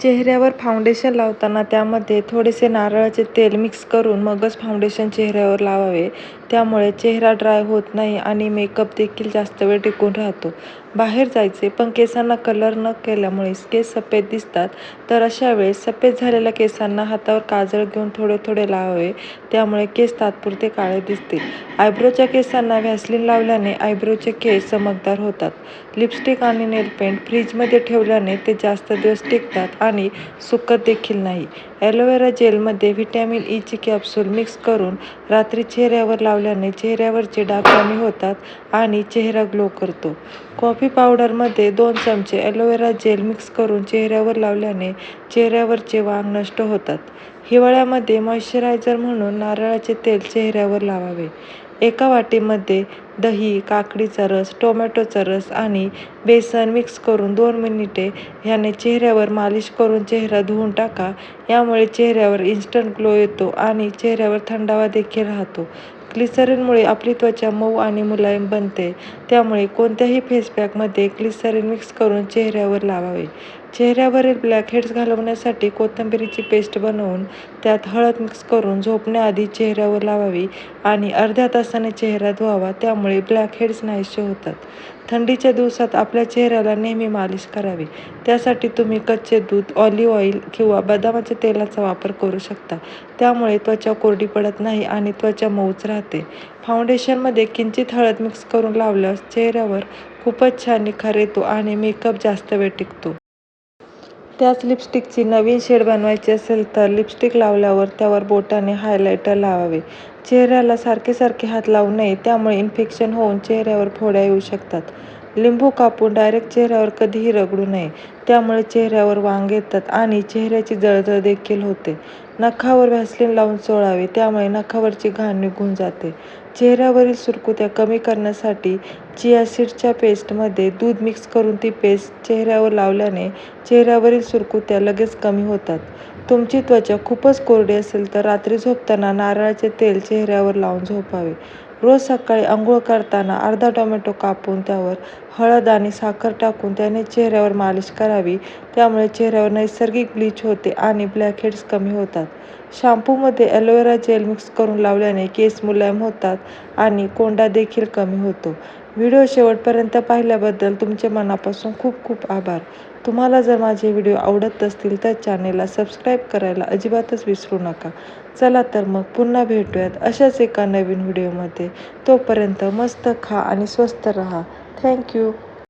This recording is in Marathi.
चेहऱ्यावर फाउंडेशन लावताना त्यामध्ये थोडेसे नारळाचे तेल मिक्स करून मगच फाउंडेशन चेहऱ्यावर लावावे. त्यामुळे चेहरा ड्राय होत नाही आणि मेकअप देखील जास्त वेळ टिकून राहतो. बाहेर जायचे पण केसांना कलर न केल्यामुळे केस सफेद दिसतात. तर अशा वेळेस सफेद झालेल्या केसांना हातावर काजळ घेऊन थोडे थोडे लावावे. त्यामुळे केस तात्पुरते काळे दिसतील. आयब्रोच्या केसांना व्हॅसलिन लावल्याने आयब्रोचे केस चमकदार होतात. लिपस्टिक आणि नेलपेंट फ्रीजमध्ये ठेवल्याने ते जास्त दिवस टिकतात आणि सुकत देखील नाही. ॲलोवेरा जेलमध्ये व्हिटॅमिन ईची कॅप्सूल मिक्स करून रात्री चेहऱ्यावर लावल्याने चेहऱ्यावरचे डाग कमी होतात आणि चेहरा ग्लो करतो. कॉफी पावडरमध्ये दोन चमचे ॲलोवेरा जेल मिक्स करून चेहऱ्यावर लावल्याने चेहऱ्यावरचे वांग नष्ट होतात. हिवाळ्यामध्ये मॉइश्चरायझर म्हणून नारळाचे तेल चेहऱ्यावर लावावे. एका वाटीमध्ये दही काकडीचा रस टोमॅटोचा रस आणि बेसन मिक्स करून दोन मिनिटे ह्याने चेहऱ्यावर मालिश करून चेहरा धुवून टाका. यामुळे चेहऱ्यावर इन्स्टंट ग्लो येतो आणि चेहऱ्यावर थंडावा देखील राहतो. ग्लिसरीनमुळे आपली त्वचा मऊ आणि मुलायम बनते. त्यामुळे कोणत्याही फेसपॅकमध्ये ग्लिसरीन मिक्स करून चेहऱ्यावर लावावे. चेहऱ्यावरील ब्लॅकहेड्स घालवण्यासाठी कोथिंबिरीची पेस्ट बनवून त्यात हळद मिक्स करून झोपण्याआधी चेहऱ्यावर लावावी आणि अर्ध्या तासाने चेहरा धुवावा. त्यामुळे ब्लॅकहेड्स नाहीसे होतात. थंडीच्या दिवसात आपल्या चेहऱ्याला नेहमी मालिश करावी. त्यासाठी तुम्ही कच्चे दूध ऑलिव्ह ऑइल किंवा बदामाच्या तेलाचा वापर करू शकता. त्यामुळे त्वचा कोरडी पडत नाही आणि त्वचा मऊच राहते. फाउंडेशनमध्ये किंचित हळद मिक्स करून लावल्यास चेहऱ्यावर खूपच छान निखार येतो आणि मेकअप जास्त वेळ टिकतो. त्याच लिपस्टिकची नवीन शेड बनवायची असेल तर लिपस्टिक लावल्यावर त्यावर बोटाने हायलायटर लावावे. चेहऱ्याला सारखे सारखे हात लावू नये त्यामुळे इन्फेक्शन होऊन चेहऱ्यावर फोड्या येऊ शकतात. लिंबू कापून डायरेक्ट चेहऱ्यावर कधीही रगडू नये. त्यामुळे चेहऱ्यावर वांग येतात आणि चेहऱ्याची जळजळ देखील होते. नखावर व्हॅसलिन लावून चोळावे त्यामुळे नखावरची घाण निघून जाते. चेहऱ्यावरील सुरकुत्या कमी करण्यासाठी चिया सीडच्या पेस्टमध्ये दूध मिक्स करून ती पेस्ट चेहऱ्यावर लावल्याने चेहऱ्यावरील सुरकुत्या लगेच कमी होतात. तुमची त्वचा खूपच कोरडी असेल तर रात्री झोपताना नारळाचे तेल चेहऱ्यावर लावून झोपावे. रोज सकाळी आंघोळ करताना अर्धा टोमॅटो कापून त्यावर हळद आणि साखर टाकून त्याने चेहऱ्यावर मालिश करावी. त्यामुळे चेहऱ्यावर नैसर्गिक ब्लीच होते आणि ब्लॅकहेड्स कमी होतात. शॅम्पूमध्ये ॲलोवेरा जेल मिक्स करून लावल्याने केस मुलायम होतात आणि कोंडा देखील कमी होतो. व्हिडिओ शेवटपर्यंत पाहिल्याबद्दल तुमचे मनापासून खूप खूप आभार. तुम्हाला जर माझे व्हिडिओ आवडत असतील तर चॅनेलला सबस्क्राईब करायला अजिबातच विसरू नका. चला तर मग पुन्हा भेटूयात अशाच एका नवीन व्हिडिओमध्ये. तोपर्यंत मस्त खा आणि स्वस्त रहा. थँक्यू